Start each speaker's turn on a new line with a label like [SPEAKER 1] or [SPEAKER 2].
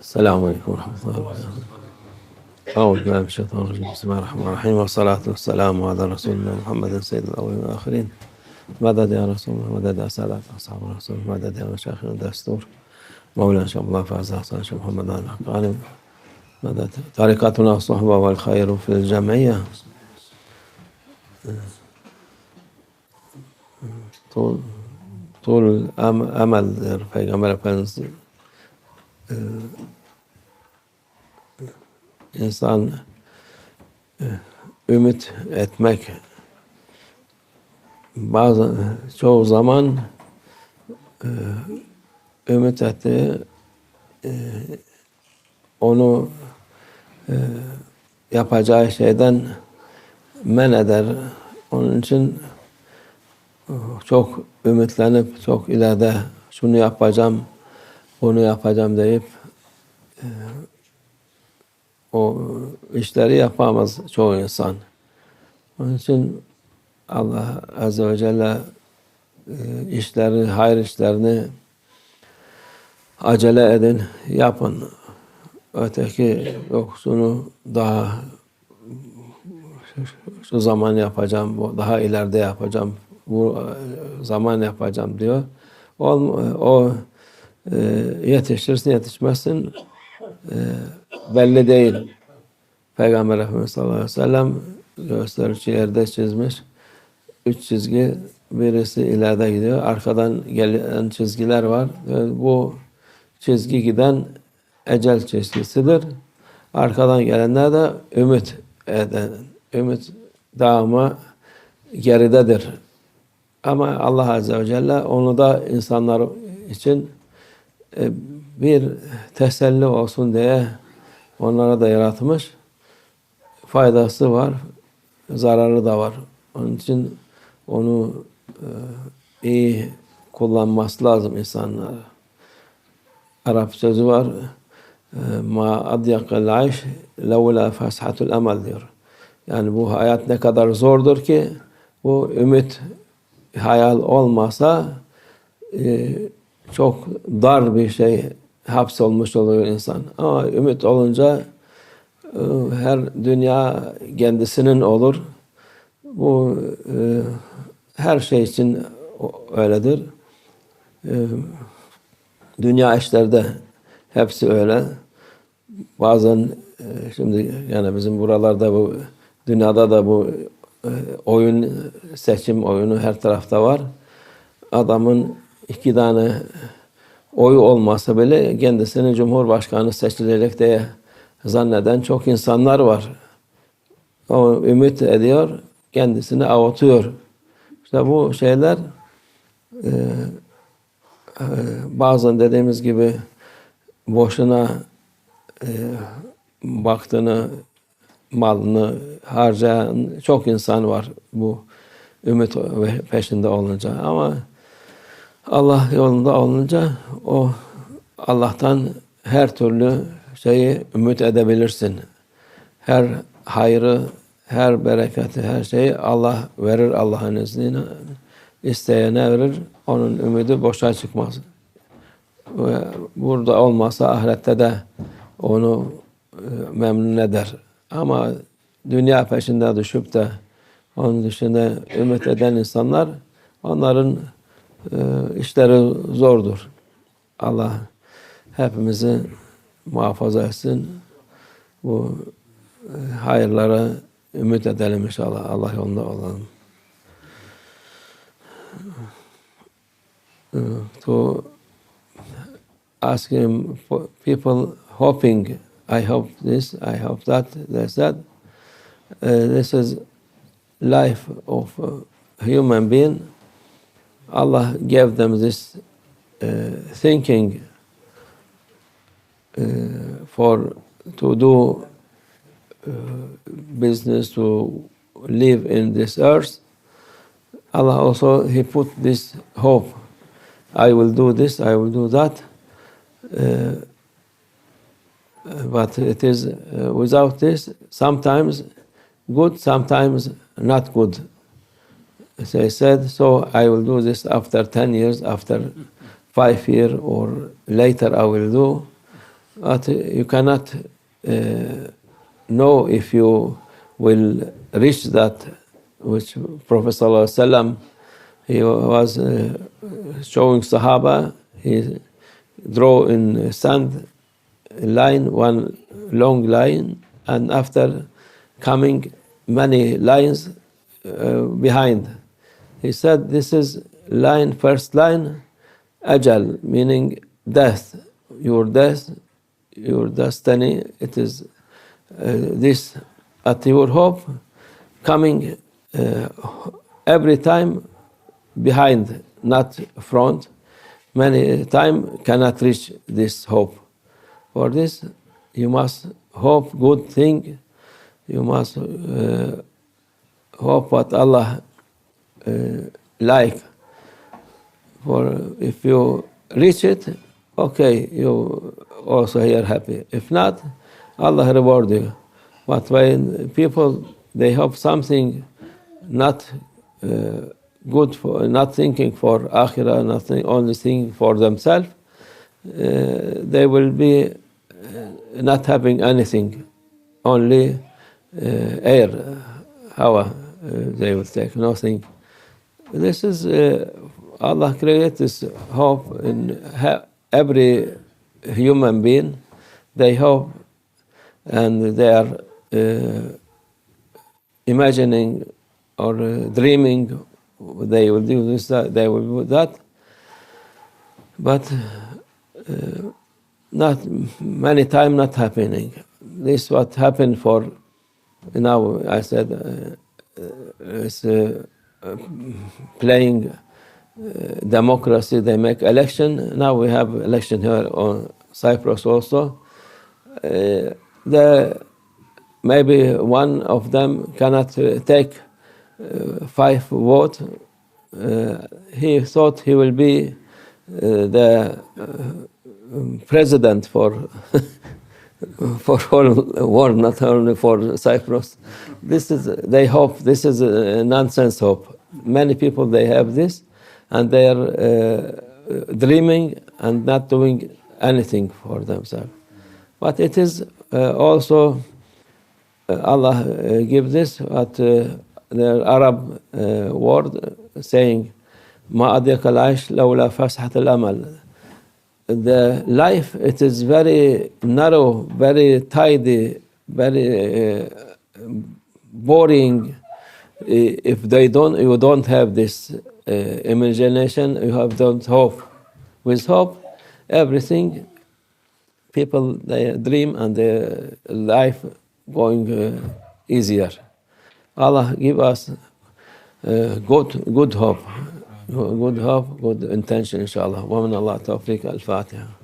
[SPEAKER 1] السلام عليكم ورحمة الله وبركاته. أعوذ بالله من الشيطان الرجيم. بسم الله الرحمن الرحيم. والصلاة والسلام على رسولنا محمد سيد الأولين والآخرين. مدد يا رسول الله؟ مدد يا سادة أصحاب الرسول مدد يا مشايخنا الدستور؟ مولانا شيخ الله فاز حسن شيخ محمد علي الحقاني مدد طريقتنا الصحبة والخير في الجمعية. طول طول أم- ameldir Peygamber Efendimiz e, insan e, ümit etmek bazı çoğu zaman e, ümit etti e, onu e, yapacağı şeyden men eder. Onun için çok ümitlenip çok ileride şunu yapacağım, bunu yapacağım deyip e, o işleri yapamaz çoğu insan. Onun için Allah Azze ve Celle e, işleri, hayır işlerini acele edin, yapın. Öteki yok şunu daha şu zaman yapacağım, daha ileride yapacağım, bu zaman yapacağım diyor. O, o e, yetişirsin yetişmezsin e, belli değil. Peygamber Efendimiz sallallahu aleyhi ve sellem gösterici yerde çizmiş. Üç çizgi birisi ileride gidiyor. Arkadan gelen çizgiler var. Bu çizgi giden ecel çizgisidir. Arkadan gelenler de ümit eden, ümit devamı geridedir. Ama Allah Azze ve Celle onu da insanlar için bir teselli olsun diye onlara da yaratmış. Faydası var, zararı da var. Onun için onu e, iyi kullanması lazım insanlar. Arap sözü var. e, Ma adyakal ayş levla feshatul emel diyor. Yani bu hayat ne kadar zordur ki bu ümit hayal olmasa e, çok dar bir şey hapsolmuş oluyor insan. Ama ümit olunca e, her dünya kendisinin olur. Bu e, her şey için öyledir. E, dünya işlerde hepsi öyle. Bazen şimdi yani bizim buralarda bu dünyada da bu oyun seçim oyunu her tarafta var. Adamın iki tane oyu olmasa bile kendisini cumhurbaşkanı seçilecek diye zanneden çok insanlar var. O ümit ediyor, kendisini avutuyor. İşte bu şeyler e, e, bazen dediğimiz gibi boşuna e, baktığını, malını harcayan çok insan var bu ümit peşinde olunca. Ama Allah yolunda olunca o Allah'tan her türlü şeyi ümit edebilirsin. Her hayrı, her bereketi, her şeyi Allah verir Allah'ın izniyle. İsteyene verir. Onun ümidi boşa çıkmaz. Ve burada olmasa ahirette de onu e, memnun eder. Ama dünya peşinde düşüp de onun dışında ümit eden insanlar onların e, işleri zordur. Allah hepimizi muhafaza etsin. Bu e, hayırlara ümit edelim inşallah. Allah yolunda olalım. To ask him people hoping I hope this, I hope that, there's that. Uh, this is life of a human being. Allah gave them this uh, thinking uh, for to do uh, business to live in this earth. Allah also He put this hope. I will do this. I will do that. Uh, but it is uh, without this sometimes good, sometimes not good. As I said, so I will do this after 10 years, after five years, or later I will do. But you cannot uh, know if you will reach that, which Prophet Wasallam, he was uh, showing Sahaba, he draw in sand line, one long line, and after coming many lines uh, behind. He said, This is line, first line, Ajal, meaning death. Your death, your destiny, it is uh, this at your hope coming uh, every time behind, not front. Many time cannot reach this hope. For this, you must hope good thing. You must uh, hope what Allah uh, like. For if you reach it, okay, you also here happy. If not, Allah reward you. But when people they hope something not uh, good for, not thinking for akhirah, nothing, only thinking for themselves, uh, they will be uh, not having anything, only uh, air, hawa, uh, they will take, nothing. This is, uh, Allah created this hope in every human being. They hope and they are uh, imagining or uh, dreaming they will do this, that, they will do that. But uh, not many time not happening. This what happened for now. I said uh, it's uh, playing democracy. They make election. Now we have election here on Cyprus also. the maybe one of them cannot take uh, five votes. Uh, he thought he will be uh, the president for for all war, not only for Cyprus. This is they hope. This is a nonsense hope. Many people they have this, and they are uh, dreaming and not doing anything for themselves. But it is uh, also uh, Allah uh, give this. But uh, the Arab uh, word saying, "Ma adyak al-aish lawla fashat al-amal." The life it is very narrow very tidy very uh, boring. If they don't you don't have this uh, imagination you have don't hope. With hope everything people they dream and their life going uh, easier. Allah give us uh, good good hope good hope, good intention, inshallah. Wa min Allah tawfiq al-Fatiha.